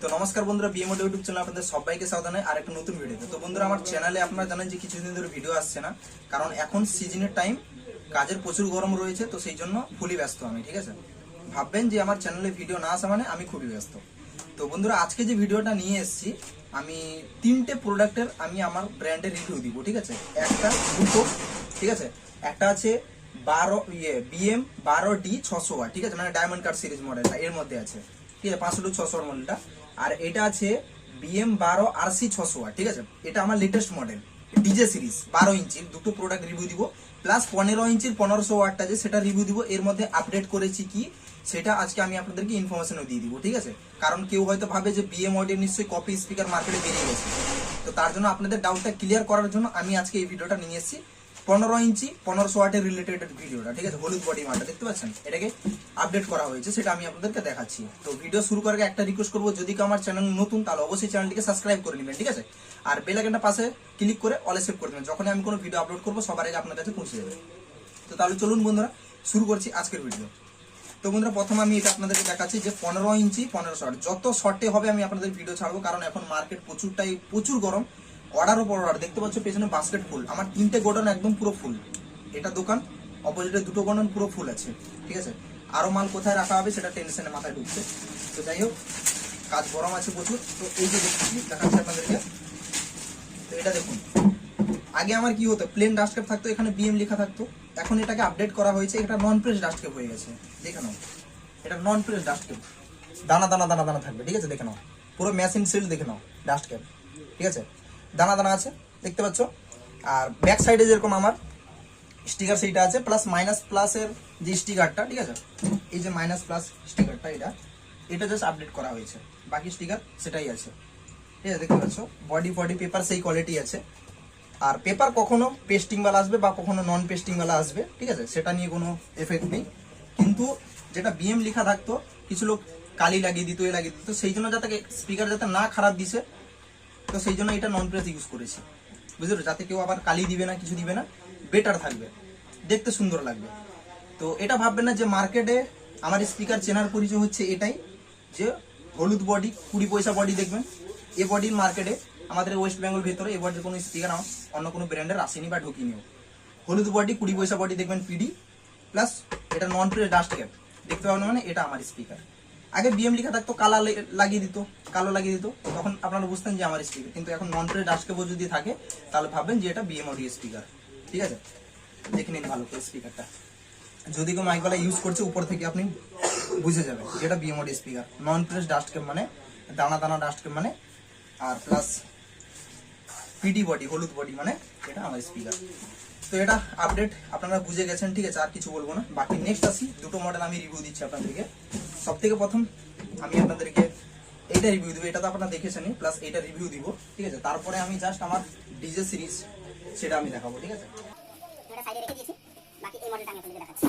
তো নমস্কার বন্ধুরা বিএমও ইউটিউব চ্যানেল আপনাদের সবাইকে জানাই আর একটা নতুন ভিডিওতে তো। বন্ধুরা, আমার চ্যানেলে আপনারা জানেন যে কিছুদিন ধরে ভিডিও আসছে না, কারণ এখন সিজনের টাইম কাজের প্রচুর গরম রয়েছে, তো সেই জন্য ফুলি ব্যস্ত আমি, ঠিক আছে? ভাববেন যে আমার চ্যানেলে ভিডিও না আসা মানে আমি খুবই ব্যস্ত। তো বন্ধুরা, আজকে যে ভিডিওটা নিয়ে এসেছি, আমি তিনটে প্রোডাক্টের আমি আমার ব্র্যান্ডের রিভিউ দিব, ঠিক আছে? একটা দুটো, ঠিক আছে? একটা আছে বারো ইয়ে বিএম বারো ডি ছশো ঠিক আছে? মানে ডায়মন্ড কার্ড সিরিজ মডেলটা এর মধ্যে আছে। ঠিক আছে? পাঁচশো টু ছশো মডেলটা আর এটা আছে বিএম বারো আর সি ছশো ঠিক আছে? এটা আমার লেটেস্ট মডেল ডিজে সিরিজ বারো ইঞ্চির দুটো প্রোডাক্ট রিভিউ দিব প্লাস পনেরো ইঞ্চির পনেরোশো ওয়াটটা যে সেটা রিভিউ দিব, এর মধ্যে আপডেট করেছি কি? সেটা আজকে আমি আপনাদেরকে ইনফরমেশনও দিয়ে দিব, ঠিক আছে? কারণ কেউ হয়তো ভাবে যে বিএম মডেল নিশ্চয়ই কপি স্পিকার মার্কেটে বেরিয়ে গেছে। তো তার জন্য আপনাদের ডাউটটা ক্লিয়ার করার জন্য আমি আজকে এই ভিডিওটা নিয়ে এসেছি। পনেরো ইঞ্চি পনেরোশো ওয়াটের রিলেটেড ভিডিওটা ঠিক আছে? হলুদ বডি মালটা, দেখতে পাচ্ছেন? এটাকে আপডেট করা হয়েছে, সেটা আমি আপনাদেরকে দেখাচ্ছি। তো ভিডিও শুরু করার একটা রিকোয়েস্ট করব, যদি আমার চ্যানেল নতুন, তাহলে অবশ্যই চ্যানেলটিকে সাবস্ক্রাইব করে নেবেন, ঠিক আছে? আর বেল আইকনটা পাশে ক্লিক করে অলে সেভ করে দেবেন। যখন আমি কোনো ভিডিও আপলোড করব, সবার আগে আপনার কাছে পৌঁছে যাবে। তো তাহলে চলুন বন্ধুরা, শুরু করছি আজকের ভিডিও তো বন্ধুরা, প্রথম আমি এটা আপনাদেরকে দেখাচ্ছি যে পনেরো ইঞ্চি, পনেরো শর্ট যত শর্টে হবে আমি আপনাদের ভিডিও ছাড়বো, কারণ এখন মার্কেট প্রচুরটাই, প্রচুর গরম। অর্ডার উপর অর্ডার দেখতে পাচ্ছ পেছনে বাস্কেট ফুল আমার তিনটে গোডাউন একদম পুরো ফুল এটা দোকান অপোজিটে দুটো গোডাউন পুরো ফুল আছে। ঠিক আছে? আরও মাল কোথায় রাখা হবে সেটা টেনশনে মাথায় ঢুকছে। তো যাই হোক, কাজ গরম আছে প্রচুর। তো এই যে দেখছি দেখাচ্ছি আপনাদেরকে। তো এটা দেখুন। আগে আমার কি হতো প্লেন ডাস্টকেপ থাকতো, এখানে বিএম লেখা থাকতো। এখন এটাকে আপডেট করা হয়েছে, এটা নন প্রেস ডাস্টকেপ হয়ে গেছে। দেখে নাও। এটা নন প্রেস ডাস্টকেপ দানা দানা দানা দানা থাকবে। ঠিক আছে? দেখে নাও। পুরো মেশিন সিল দেখে নাও ডাস্টকেপ ঠিক আছে? দানা দানা আছে, দেখতে পাচ্ছ? আর ব্যাক সাইডে যেরকম আমার স্টিকার সেইটা আছে প্লাস মাইনাস প্লাসের যে স্টিকারটা ঠিক আছে? এই যে মাইনাস প্লাস স্টিকারটা এটা এটা জাস্ট আপডেট করা হয়েছে। বাকি স্টিকার সেটাই আছে। ঠিক আছে, দেখতে পাচ্ছ? বডি বডি পেপার সেই কোয়ালিটি আছে। আর পেপার কখনো পেস্টিংওয়ালা আসবে বা কখনো নন পেস্টিংওয়ালা আসবে, ঠিক আছে? সেটা নিয়ে কোনো এফেক্ট নেই। কিন্তু যেটা বিএম লেখা থাকতো, কিছু লোক কালি লাগিয়ে দিত, এ লাগিয়ে দিত, সেই জন্য যাতে স্পিকার যাতে না খারাপ দিছে তো সেই জন্য এটা নন প্রেস ইউজ করেছি। বুঝলো? যাতে কেউ আবার কালি দিবে না, কিছু দিবে না বেটার থাকবে। দেখতে সুন্দর লাগবে। তো এটা ভাববেন না যে মার্কেটে আমার স্পিকার চেনার পরিচয় হচ্ছে এটাই, যে হলুদ বডি কুড়ি পয়সা বডি দেখবেন। এ বডির মার্কেটে আমাদের ওয়েস্ট বেঙ্গল ভেতরে এ বডির কোনো স্পিকার অন্য কোনো ব্র্যান্ডের আসেনি বা ঢুকিনিও হলুদ বডি কুড়ি পয়সা বডি দেখবেন পিডি প্লাস এটা নন প্রেস ডাস্ট ক্যাপ দেখতে পাবেন মানে এটা আমার স্পিকার আগে বিএম লেখা থাকতো, কালা লাগিয়ে দিত, কালো লাগিয়ে দিত। তখন আপনারা বুঝতেন যে আমার স্পিকার কিন্তু এখন নন ডাস্ট ক্যাপও যদি থাকে, তাহলে ভাববেন যে এটা বিএম অডিও স্পিকার ঠিক আছে? দেখে নিন ভালো করে স্পিকারটা যদি কেউ মাইকওয়ালা ইউজ করছে, উপর থেকে আপনি বুঝে যাবেন যেটা BM audio speaker non press dust cap মানে দানা দানা ডাস্ট ক্যাপ মানে আর প্লাস পিডি বডি হলুদ বডি মানে এটা আমার স্পিকার তো এটা আপডেট আপনারা বুঝে গেছেন, ঠিক আছে? আর কিছু বলব না। বাকি নেক্সট আসি। দুটো মডেল আমি রিভিউ দিচ্ছি আপনাদেরকে। সব থেকে প্রথম আমি আপনাদেরকে এইটা রিভিউ দিব এটা তো আপনারা দেখেছেনই প্লাস এইটা রিভিউ দিব ঠিক আছে? তারপরে আমি জাস্ট আমার ডিজে সিরিজ সেটা আমি দেখাবো ঠিক আছে? বাকি এই মডেলটা আমি আপনাদের দেখাচ্ছি।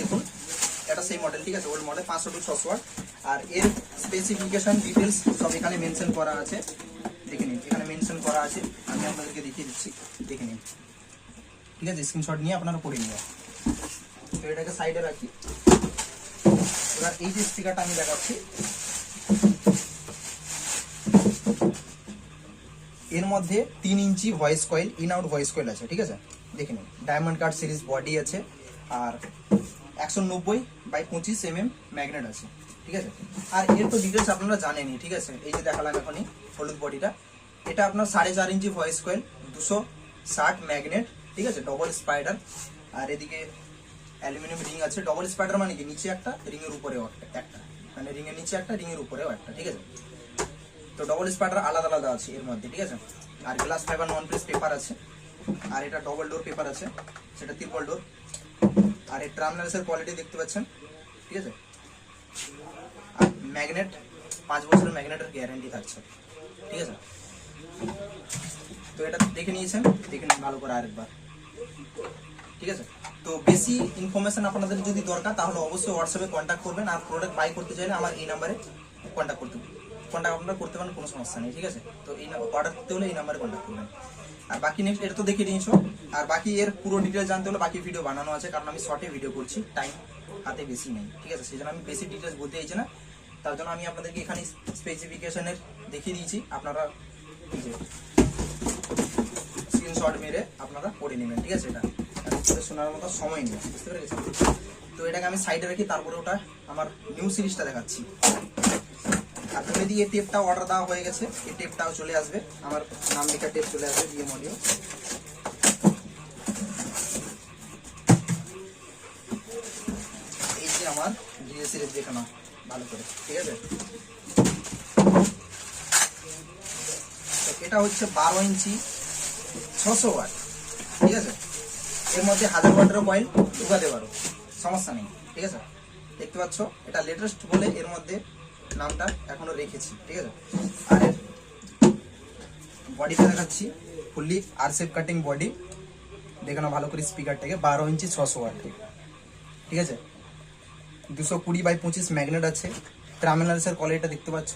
দেখুন এটা সেই মডেল ঠিক আছে? ওল্ড মডেল পাঁচশো টু ছশো আর এর স্পেসিফিকেশন ডিটেলস সব এখানে মেনশন করা আছে। দেখে নিন, এখানে মেনশন করা আছে, আমি আপনাদেরকে দেখিয়ে দিচ্ছি, দেখে নিন। ঠিক আছে স্ক্রিনশট নিয়ে আপনারা নিন। তো এটাকে সাইডে রাখি। এবার এই যে স্পিকারটা আমি দেখাচ্ছি, এর মধ্যে তিন inch voice coil in out voice coil আছে, ঠিক আছে? দেখে নিন ডায়মন্ড কার্ড সিরিজ বডি আছে, আর একশো নব্বই বাই পঁচিশ এম এম ম্যাগনেট আছে। ঠিক আছে? আর এর তো ডিটেলস আপনারা জানেনই, ঠিক আছে? এই যে দেখালাম এখনই হলুদ বডিটা। এটা আপনার সাড়ে চার ইঞ্চি ভয়েস কয়েল দুশো ষাট ম্যাগনেট ঠিক আছে? ডবল স্পাইডার আর এদিকে অ্যালুমিনিয়াম রিং আছে। ডবল স্পাইডার মানে কি? নিচে একটা রিং এর উপরেও একটা মানে রিং এর নিচে একটা রিং এর উপরেও একটা, ঠিক আছে? তো ডবল স্পাইডার আলাদা আলাদা আছে এর মধ্যে, ঠিক আছে? আর glass fibre non press paper আছে। আর এটা ডবল ডোর পেপার আছে। সেটা ত্রিপল ডোর আর এই ট্রামনার্সের কোয়ালিটি দেখতে পাচ্ছেন, ঠিক আছে? ম্যাগনেট পাঁচ বছরের ম্যাগনেটের গ্যারেন্টি থাকছে। ঠিক আছে? তো এটা দেখে নিয়েছেন, দেখে নিন ভালো করে আরেকবার। ঠিক আছে? তো বেশি ইনফরমেশন আপনাদের যদি দরকার, তাহলে অবশ্যই হোয়াটসঅ্যাপে কন্ট্যাক্ট করবেন, আর প্রোডাক্ট বাই করতে চাইলে আমার এই নাম্বারে কন্ট্যাক্ট করতে কন্ট্যাক্ট আপনারা করতে পারেন, কোনো সমস্যা নেই, ঠিক আছে? তো এই অর্ডার করতে হলে এই নাম্বারে কন্ট্যাক্ট করবেন। আর বাকি নেক্সট এটা তো দেখে নিয়েছো। আর বাকি এর পুরো ডিটেলস জানতে হলে বাকি ভিডিও বানানো আছে, কারণ আমি শর্টে ভিডিও করছি টাইম হাতে বেশি নেই, ঠিক আছে? সেই জন্য আমি বেশি ডিটেলস বলতে চাইছি না। তার জন্য আমি আপনাদেরকে এখানে স্পেসিফিকেশনের দেখিয়ে দিয়েছি। আপনারা স্ক্রিনশট মেরে আপনারা করে নেবেন, ঠিক আছে? এটা শোনার মতো সময় নেই, বুঝতে পেরেছেন? তো এটাকে আমি সাইডে রাখি তারপরে ওটা আমার নিউ সিরিজটা দেখাচ্ছি। আর দিয়ে টেপটা অর্ডার দেওয়া হয়ে গেছে। এই টেপটাও চলে আসবে। আমার নাম লেখা টেপ চলে আসবে দিয়ে মডিও এই যে আমার ডিএ সিরিজ দেখে নাও ভালো করে, ঠিক আছে? এটা হচ্ছে বারো ইঞ্চি ছশো ওয়াট, ঠিক আছে? এর মধ্যে হাজার ওয়াটেরও কয়েল ঢুকাতে পারো, সমস্যা নেই, ঠিক আছে? দেখতে পাচ্ছ, এটা লেটেস্ট বলে এর মধ্যে নামটা এখনও রেখেছি, ঠিক আছে? আর এর বডিটা দেখাচ্ছি ফুললি আর সেপ কাটিং বডি দেখে ভালো করে স্পিকারটাকে বারো ইঞ্চি ছশো ওয়াট, ঠিক আছে? দুশো কুড়ি বাই পঁচিশ ম্যাগনেট আছে। ট্রামেলার্সের কোয়ালিটিটা দেখতে পাচ্ছ।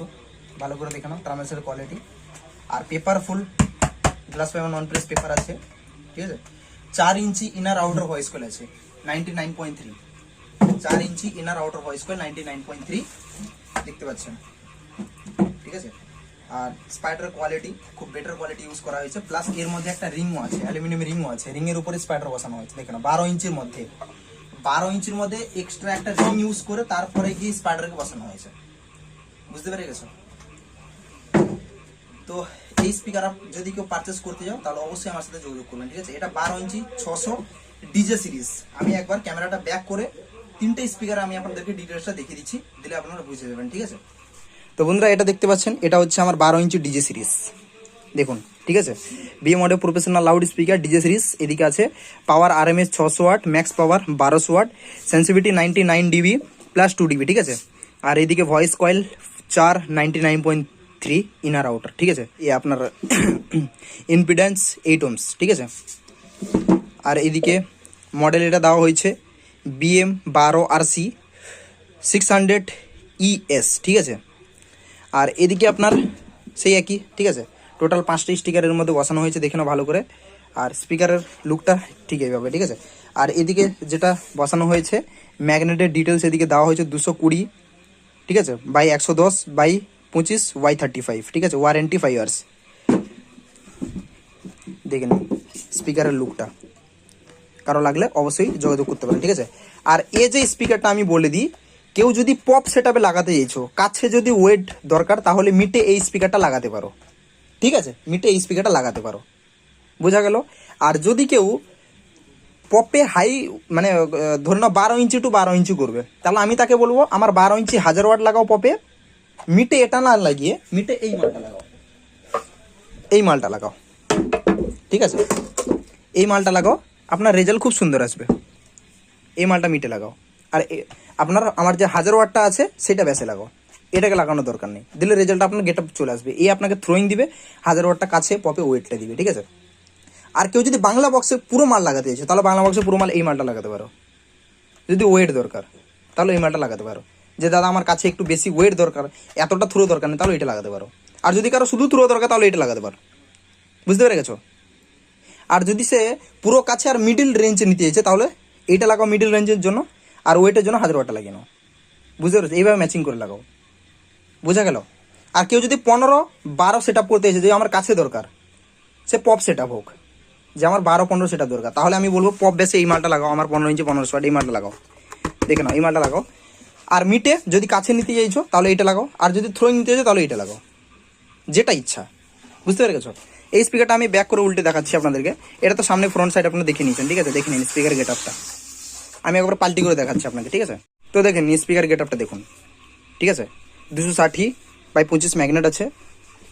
ভালো করে দেখে নাও ট্রামেলার্সের কোয়ালিটি আর paper full glass paper non press paper আছে। ঠিক আছে? চার inch inner outer voice coil আছে নাইনটি নাইন পয়েন্ট থ্রি চার inch inner outer voice coil ninety nine point three দেখতে পাচ্ছেন? ঠিক আছে? আর স্পাইডার কোয়ালিটি খুব বেটার কোয়ালিটি ইউজ করা হয়েছে। প্লাস এর মধ্যে একটা রিংও আছে, অ্যালুমিনিয়াম রিংও আছে। রিং এর উপরে স্পাইডার বসানো হয়েছে দেখেন বারো ইঞ্চির মধ্যে। বারো ইঞ্চির মধ্যে এক্সট্রা একটা রিং ইউজ করে তারপরে গিয়ে স্পাইডারকে বসানো হয়েছে। বুঝতে পেরে গেছো? তো এই স্পিকার যদি কেউ পারচেস করতে যাও, তাহলে অবশ্যই আমার সাথে যোগাযোগ করবেন, ঠিক আছে? এটা বারো ইঞ্চি ছশো ডিজে সিরিজ আমি একবার ক্যামেরাটা ব্যাক করে তিনটে স্পিকার আমি আপনাদেরকে ডিটেলসটা দেখিয়ে দিচ্ছি, দিলে আপনারা বুঝে যাবেন, ঠিক আছে? তো বন্ধুরা, এটা দেখতে পাচ্ছেন, এটা হচ্ছে আমার বারো ইঞ্চি ডিজে সিরিজ দেখুন ঠিক আছে? BM audio professional loud speaker DJ series এদিকে আছে। পাওয়ার আর এম এস ছশো ওয়াট ম্যাক্স পাওয়ার বারোশো watt sensitivity ninety nine dB plus two dB ঠিক আছে? আর এদিকে ভয়েস কয়েল চার ninety nine point three inner outer ঠিক আছে? এ আপনার ইনপিডেন্স এইট ওমস ঠিক আছে? আর এদিকে মডেল এটা দেওয়া হয়েছে বিএম বারো R C six hundred ES ঠিক আছে? আর এদিকে আপনার সেই একই, ঠিক আছে? টোটাল পাঁচটা স্টিকারের মধ্যে বসানো হয়েছে, দেখে নাও ভালো করে। আর স্পিকারের লুকটা ঠিক এইভাবে, ঠিক আছে? আর এদিকে যেটা বসানো হয়েছে ম্যাগনেটের ডিটেলস এদিকে দেওয়া হয়েছে দুশো কুড়ি, ঠিক আছে? বাই একশো দশ বাই পঁচিশ ওয়াই থার্টি ফাইভ ঠিক আছে? ওয়ারেন্টি ফাইভ ইয়ার্স দেখে নিন স্পিকারের লুকটা কারও লাগলে অবশ্যই যোগাযোগ করতে পারেন, ঠিক আছে? আর এ যে স্পিকারটা আমি বলে দিই, কেউ যদি পপ সেট লাগাতে চাইছো, কাছে যদি ওয়েট দরকার, তাহলে মিটে এই স্পিকারটা লাগাতে পারো। ঠিক আছে? মিটে এই স্পিকারটা লাগাতে পারো। বোঝা গেল? আর যদি কেউ পপে হাই মানে ধরে নাও বারো ইঞ্চি টু বারো ইঞ্চি করবে, তাহলে আমি তাকে বলব, আমার বারো ইঞ্চি হাজার ওয়াট লাগাও পপে। মিটে এটা না লাগিয়ে, মিটে এই মালটা লাগাও। এই মালটা লাগাও। ঠিক আছে? এই মালটা লাগাও। আপনার রেজাল্ট খুব সুন্দর আসবে। এই মালটা মিটে লাগাও। আর আপনার, আমার যে হাজার ওয়াটটা আছে, সেটা বেসে লাগাও। এটাকে লাগানোর দরকার নেই। দিলে রেজাল্ট আপনার গেট চলে আসবে। এই আপনাকে থ্রোয়িং দিবে, হাজার ওয়াটটা কাছে পপে ওয়েটটা দিবে, ঠিক আছে? আর কেউ যদি বাংলা বক্সে পুরো মাল লাগাতে চাইছে, তাহলে বাংলা বক্সে পুরো মাল এই মালটা লাগাতে পারো। যদি ওয়েট দরকার, তাহলে এই মালটা লাগাতে পারো। যে দাদা আমার কাছে একটু বেশি ওয়েট দরকার, এতটা থ্রো দরকার নেই, তাহলে এটা লাগাতে পারো। আর যদি কারও শুধু থ্রো দরকার, তাহলে এটা লাগাতে পারো। বুঝতে পেরে গেছো? আর যদি সে পুরো কাছে আর মিডিল রেঞ্জে নিতে চাইছে, তাহলে এইটা লাগাও মিডিল রেঞ্জের জন্য, আর ওয়েটের জন্য হাজার ওয়াটটা লাগিয়ে নাও। বুঝতে পেরেছ? এইভাবে ম্যাচিং করে লাগাও। বোঝা গেল? আর কেউ যদি পনেরো, বারো সেট আপ করতে এসে যে আমার কাছে দরকার, সে পপ সেট আপ হোক। যে আমার বারো, পনেরো সেট আপ দরকার। তাহলে আমি বলব পপ বেসে এই মালটা লাগাও, আমার পনেরো ইঞ্চি, পনেরো ওয়াট এই মালটা লাগাও। দেখে নাও, এই মালটা লাগাও। আর মিটে যদি কাছে নিতে চাইছো, তাহলে এইটা লাগাও। আর যদি থ্রোয়িং নিতে চাইছো, তাহলে এইটা লাগাও। যেটা ইচ্ছা। বুঝতে পেরে গেছো এই স্পিকারটা আমি ব্যাক করে উল্টে দেখাচ্ছি আপনাদেরকে। এটা তো সামনে ফ্রন্ট সাইড আপনারা দেখে নিয়েছেন, ঠিক আছে? দেখে নিন স্পিকার গেট আপটা আমি একবার পাল্টি করে দেখাচ্ছি আপনাকে, ঠিক আছে? তো দেখেন স্পিকার গেট আপটা দেখুন, ঠিক আছে? দুশো ষাটি বাই পঁচিশ ম্যাগনেট আছে।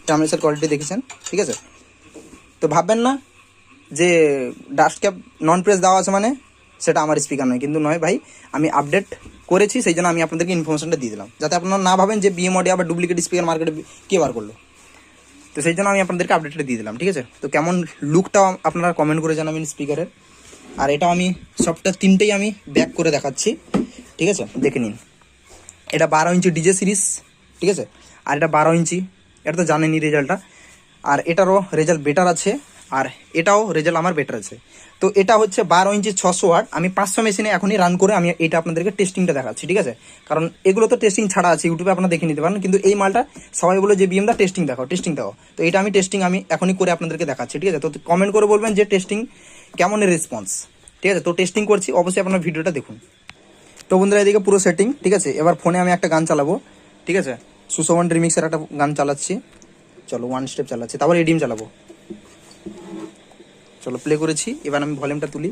টার্মেসের কোয়ালিটি দেখেছেন, ঠিক আছে? তো ভাববেন না যে ডাস্ট ক্যাপ নন প্রেস দেওয়া আছে মানে সেটা আমার স্পিকার নয়, কিন্তু নয় ভাই, আমি আপডেট করেছি, সেই জন্য আমি আপনাদেরকে ইনফরমেশনটা দিয়ে দিলাম। যাতে আপনারা না ভাবেন যে বিএম অডি আবার ডুপ্লিকেট স্পিকার মার্কেটে কে বার করল। তো সেই জন্য আমি আপনাদেরকে আপডেটটা দিয়ে দিলাম, ঠিক আছে? তো কেমন লুকটাও আপনারা কমেন্ট করে জানাবেন স্পিকারের আর এটাও আমি সবটা তিনটেই আমি ব্যাক করে দেখাচ্ছি, ঠিক আছে? দেখে নিন। এটা বারো ইঞ্চি ডিজে সিরিজ ঠিক আছে? আর এটা বারো ইঞ্চি। এটা তো জানেনই রেজাল্টটা। আর এটারও রেজাল্ট বেটার আছে। আর এটাও রেজাল্ট আমার বেটার আছে। তো এটা হচ্ছে বারো ইঞ্চি ছশো ওয়াট আমি পাঁচশো মেশিনে এখনই রান করে আমি এটা আপনাদেরকে টেস্টিংটা দেখাচ্ছি, ঠিক আছে? কারণ এগুলো তো টেস্টিং ছাড়া আছে ইউটিউবে আপনারা দেখে নিতে পারেন। কিন্তু এই মালটা সবাই বলে যে বিএমদা টেস্টিং দেখাও টেস্টিং দেখাও। তো এটা আমি টেস্টিং আমি এখনই করে আপনাদেরকে দেখাচ্ছি, ঠিক আছে? তো কমেন্ট করে বলবেন যে টেস্টিং কেমন রেসপন্স ঠিক আছে? তো টেস্টিং করছি। অবশ্যই আপনার ভিডিওটা দেখুন। তো বন্ধুরা, এদিকে পুরো সেটিং ঠিক আছে? এবার ফোনে আমি একটা গান চালাবো। ঠিক আছে? সুশোভন রিমিক্সের একটা গান চালাচ্ছি। চলো ওয়ান স্টেপ চালাচ্ছি। তারপর এডিম চালাবো। চলো প্লে করেছি। এবার আমি ভলিউমটা তুলি.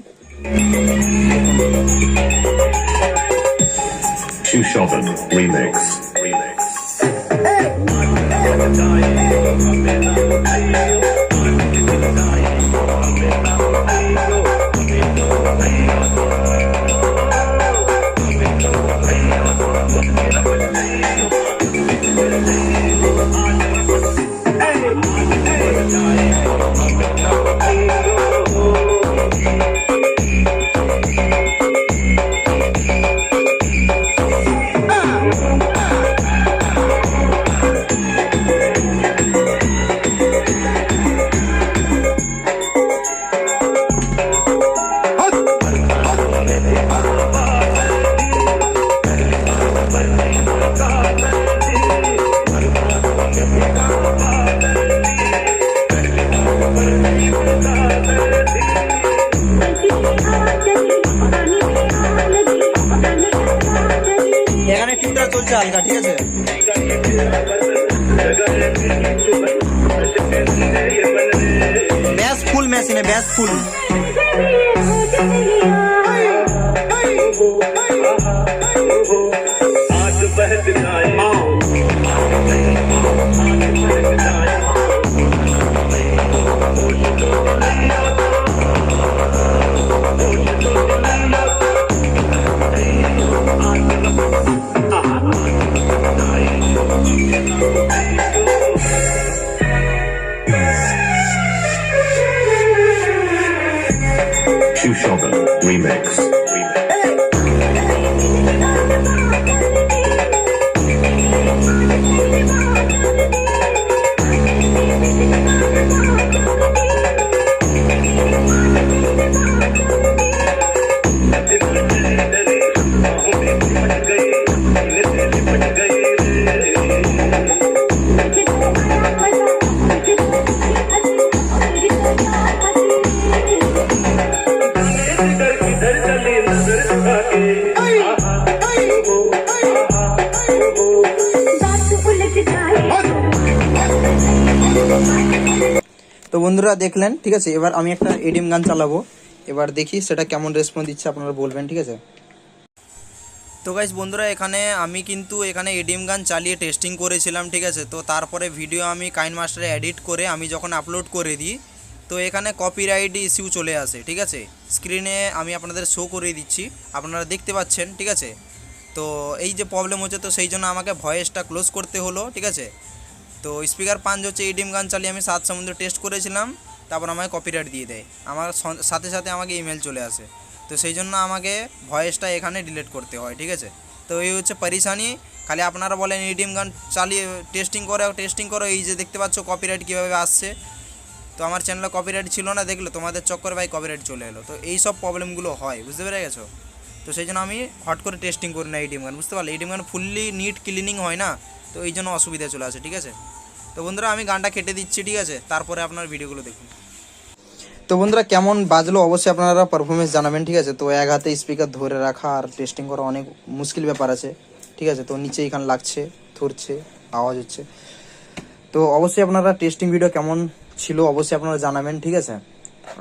Remix. বন্ধুরা দেখলেন, ঠিক আছে? এবার আমি একটা এডিএম গান চালাবো। এবার দেখি সেটা কেমন রেসপন্স দিচ্ছে আপনারা বলবেন, ঠিক আছে? তো গাইজ বন্ধুরা, এখানে আমি কিন্তু এখানে এডিএম গান চালিয়ে টেস্টিং করেছিলাম, ঠিক আছে? তো তারপরে ভিডিও আমি কাইন মাস্টারে এডিট করে আমি যখন আপলোড করে দিই, তো এখানে কপিরাইট ইস্যু চলে আসে, ঠিক আছে? স্ক্রিনে আমি আপনাদের শো করে দিচ্ছি, আপনারা দেখতে পাচ্ছেন, ঠিক আছে? তো এই যে প্রবলেম হচ্ছে, তো সেই জন্য আমাকে ভয়েসটা ক্লোজ করতে হলো, ঠিক আছে? তো স্পিকার পাঞ্চ হচ্ছে ইডিম গান চালিয়ে আমি সাত সমুদ্র টেস্ট করেছিলাম, তারপর আমাকে কপিরাইট দিয়ে দেয়। আমার সাথে সাথে আমাকে ইমেল চলে আসে। তো সেই জন্য আমাকে ভয়েসটা এখানে ডিলিট করতে হয়, ঠিক আছে? তো এই হচ্ছে পরিশানি। খালি আপনারা বলেন এডিএম গান চালিয়ে টেস্টিং করো টেস্টিং করো এই যে দেখতে পাচ্ছ কপিরাইট কীভাবে আসছে। তো আমার চ্যানেলে কপিরাইট ছিল না, দেখলে তোমাদের চক্করে ভাই কপিরাইট চলে এলো। তো এই সব প্রবলেমগুলো হয়, বুঝতে পেরে গেছো? তো সেই জন্য আমি হট করে টেস্টিং করি না এডিএম গান, বুঝতে পারলে? এডিএম গান ফুললি নিট ক্লিনিং হয় না? তো এই জন্য অসুবিধা চলে আসে, ঠিক আছে? তো বন্ধুরা, আমি গানটা কেটে দিচ্ছি, ঠিক আছে? তারপরে আপনার ভিডিওগুলো দেখুন। তো বন্ধুরা, কেমন বাজলো? অবশ্যই আপনারা পারফরমেন্স জানাবেন, ঠিক আছে? তো এক হাতে স্পিকার ধরে রাখা আর টেস্টিং করা অনেক মুশকিল ব্যাপার আছে, ঠিক আছে? তো নিচে এখানে লাগছে, ধরছে, আওয়াজ হচ্ছে। তো অবশ্যই আপনারা টেস্টিং ভিডিও কেমন ছিল, অবশ্যই আপনারা জানাবেন, ঠিক আছে?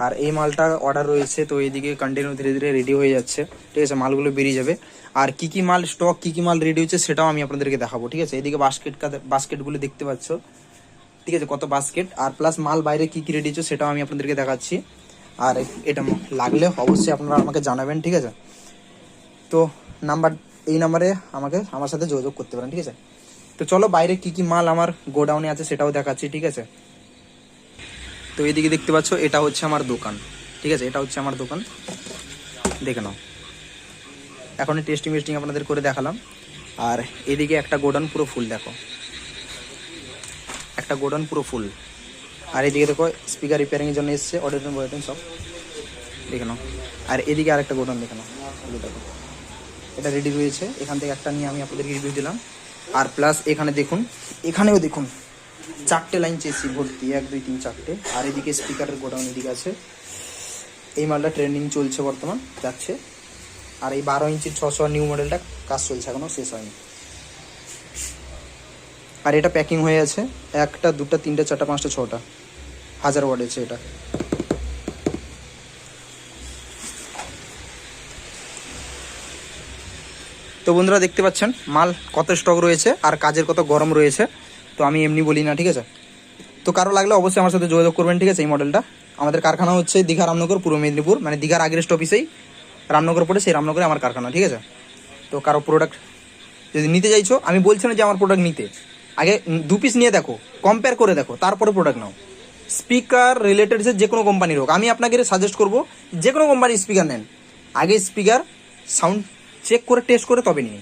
আর এই মালটা অর্ডার রয়েছে, তো এইদিকে কন্টিনিউ ধীরে ধীরে রেডি হয়ে যাচ্ছে, ঠিক আছে? মালগুলো বেরিয়ে যাবে। আর কি কি মাল স্টক কি কি মাল রেডি হচ্ছে সেটাও আমি আপনাদেরকে দেখাবো, ঠিক আছে? এদিকে বাস্কেট বাস্কেটগুলো দেখতে পাচ্ছ। ঠিক আছে, কত বাস্কেট আর প্লাস মাল বাইরে কি কি রেডি হচ্ছে সেটাও আমি আপনাদেরকে দেখাচ্ছি। আর এটা লাগলে অবশ্যই আপনারা আমাকে জানাবেন, ঠিক আছে? তো নাম্বার এই নাম্বারে আমাকে, আমার সাথে যোগাযোগ করতে পারেন, ঠিক আছে? তো চলো বাইরে কি কি মাল আমার গোডাউনে আছে সেটাও দেখাচ্ছি, ঠিক আছে? তো এদিকে দেখতে পাচ্ছ, এটা হচ্ছে আমার দোকান, ঠিক আছে? এটা হচ্ছে আমার দোকান। দেখে নাও। এখন টেস্টিং মেস্টিং আপনাদের করে দেখালাম। আর এদিকে একটা গোডাউন পুরো ফুল, দেখো। একটা গোডাউন পুরো ফুল। আর এদিকে দেখো স্পিকার রিপেয়ারিংয়ের জন্য এসছে অডিটন বডিটন সব। দেখে নাও। আর এদিকে আরেকটা গোডাউন, দেখে নাও। দেখো। এটা রেডি রয়েছে। এখান থেকে একটা নিয়ে আমি আপনাদেরকে রিভিউ দিলাম। আর প্লাস এখানে দেখুন, এখানেও দেখুন, চারটে লাইন চেয়েছি, ভর্তি, এক, দুই, তিন, চারটে। আর এদিকে স্পিকারের গোডাউন এদিকে আছে। এই মালটা ট্রেন্ডিং চলছে বর্তমান, যাচ্ছে। আর এই বারো ইঞ্চির ছশো নিউ মডেলটা কাজ চলছে এখনও, শেষ হয়নি। আর এটা প্যাকিং হয়ে আছে, একটা, দুটা, তিনটা, চারটা, পাঁচটা, ছটা। হাজার ওয়ার্ড আছে এটা। তো বন্ধুরা দেখতে পাচ্ছেন, মাল কত স্টক রয়েছে আর কাজের কত গরম রয়েছে। তো আমি এমনি বলি না, ঠিক আছে? তো কারও লাগলে অবশ্যই আমার সাথে যোগাযোগ করবেন, ঠিক আছে, এই মডেলটা আমাদের কারখানা হচ্ছে দীঘা রামনগর, পূর্ব মেদিনীপুর মানে দীঘার আগের স্টপিসেই রামনগর পড়ে সেই রামনগরে আমার কারখানা, ঠিক আছে? তো কারও প্রোডাক্ট যদি নিতে চাইছো, আমি বলছি না যে আমার প্রোডাক্ট নিতে। আগে দু পিস নিয়ে দেখো কম্পেয়ার করে দেখো, তারপরে প্রোডাক্ট নাও। স্পিকার রিলেটেড যে কোনো কোম্পানির হোক, আমি আপনাকে সাজেস্ট করব, যে কোনো কোম্পানির স্পিকার নেন। আগে স্পিকার সাউন্ড চেক করে টেস্ট করে তবে নিন।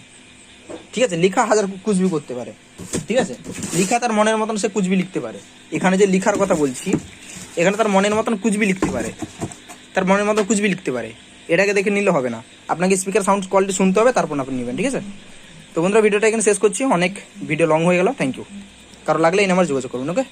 ঠিক আছে? লেখা হাজার কুচবি করতে পারে। ঠিক আছে? লেখা তার মনের মতন সে কুচবি লিখতে পারে। এখানে যে লেখার কথা বলছি, এখানে তার মনের মতন কুচবি লিখতে পারে। তার মনের মতন কুচবি লিখতে পারে। এটাকে দেখে নিলে হবে না। আপনাকে স্পিকার সাউন্ড কোয়ালিটি শুনতে হবে, তারপর আপনি নেবেন, ঠিক আছে? তো বন্ধুরা, ভিডিওটা এখানে শেষ করছি। অনেক ভিডিও লং হয়ে গেল। থ্যাংক ইউ কারও লাগলে এই নাম্বার যোগাযোগ করুন ওকে